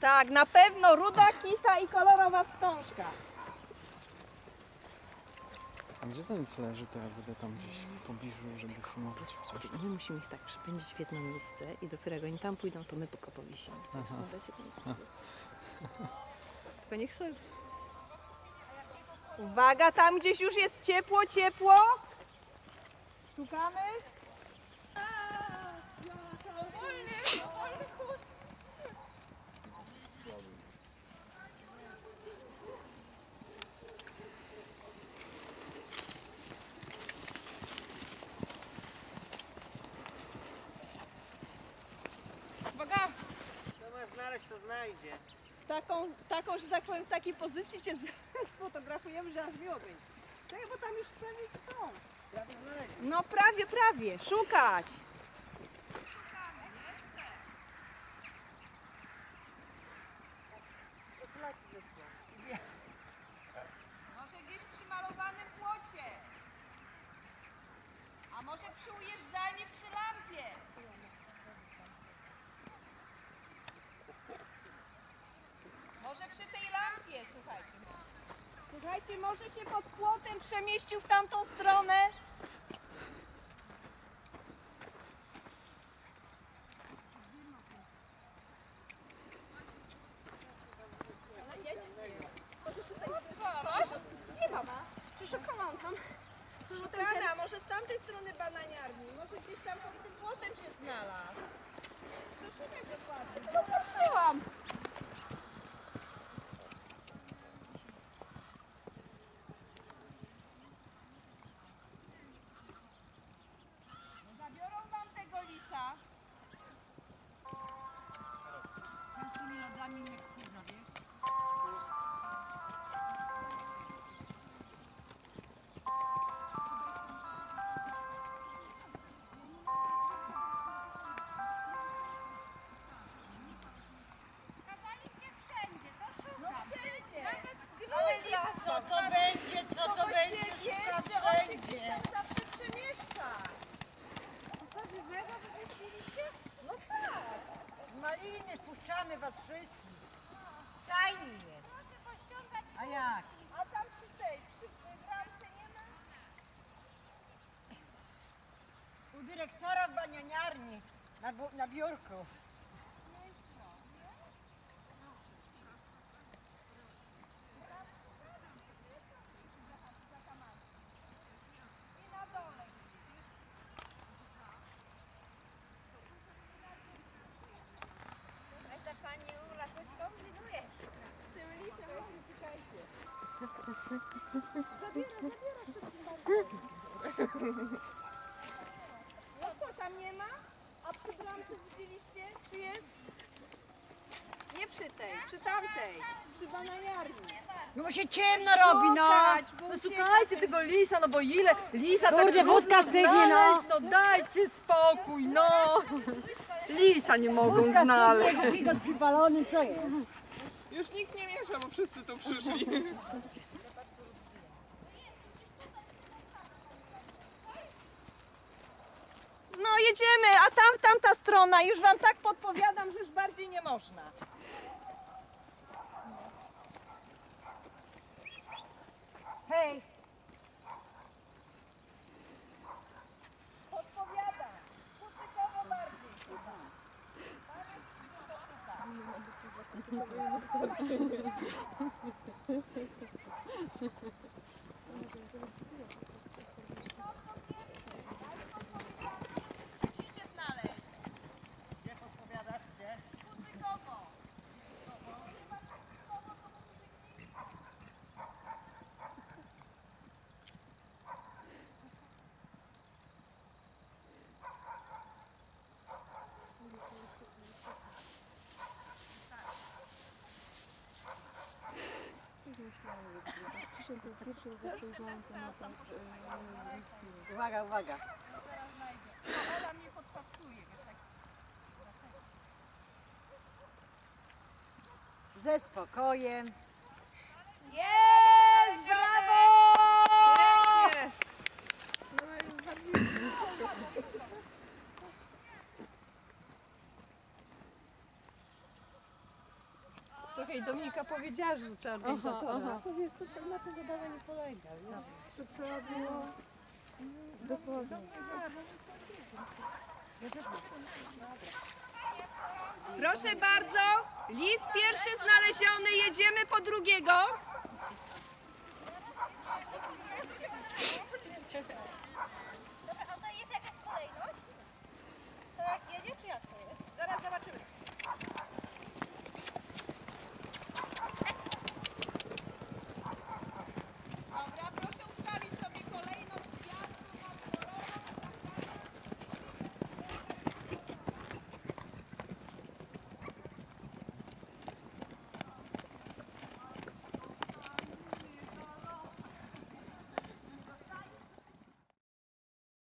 Tak, na pewno ruda kita i kolorowa wstążka. A gdzie ten leży, to ja będę tam gdzieś w pobliżu, żeby filmować chociaż. My musimy ich tak przypędzić w jedno miejsce i dopiero jak oni tam pójdą, to my tylko powisimy. Tak, Aha. Tylko niech sobie... Uwaga, tam gdzieś już jest ciepło, ciepło. Szukamy. Znaleźć, to znajdzie. taką, taką, że tak powiem, w takiej pozycji cię z- sfotografujemy, że aż miło będzie. Czekaj, bo tam już prawie są. Prawie. No prawie, prawie, szukać. Może gdzieś przy malowanym płocie. A może przy ujeżdżalni przy lampie. Może przy tej lampie, słuchajcie. Może się pod płotem przemieścił w tamtą stronę. Szukana, może z tamtej strony bananiarni, może gdzieś tam pod tym płotem się znalazł. Przeszukaj dokładnie. Patrzyłam. Lisem jeszcze czekajcie. Zabiera, zabiera wszystkim bardzo. No co, tam nie ma? A przy bramce widzieliście, czy jest? Nie przy tej, przy tamtej, przy bananiarni. No bo się ciemno robi, no. Szukać, bo No ucieka szukajcie tego lisa, no bo ile lisa Kurde, tak trudno wódka stygnie, no. znaleźć, no dajcie spokój, no. Lisa nie mogą znaleźć. Widok przypalony, co jest? Już nikt nie miesza, bo wszyscy tu przyszli. No jedziemy, a tam tamta strona, już wam tak podpowiadam, że już bardziej nie można. Hej, Podpowiadam. Kucykowo bardziej. Uwaga, uwaga. Mnie podpatruje. Ze spokojem. Jest! Okej, Dominika powiedziała, że trzeba organizatora. To wiesz, to tak na to zabawa nie polega, wiesz? To trzeba było... Dokładnie. Proszę bardzo, lis pierwszy znaleziony, jedziemy po drugiego.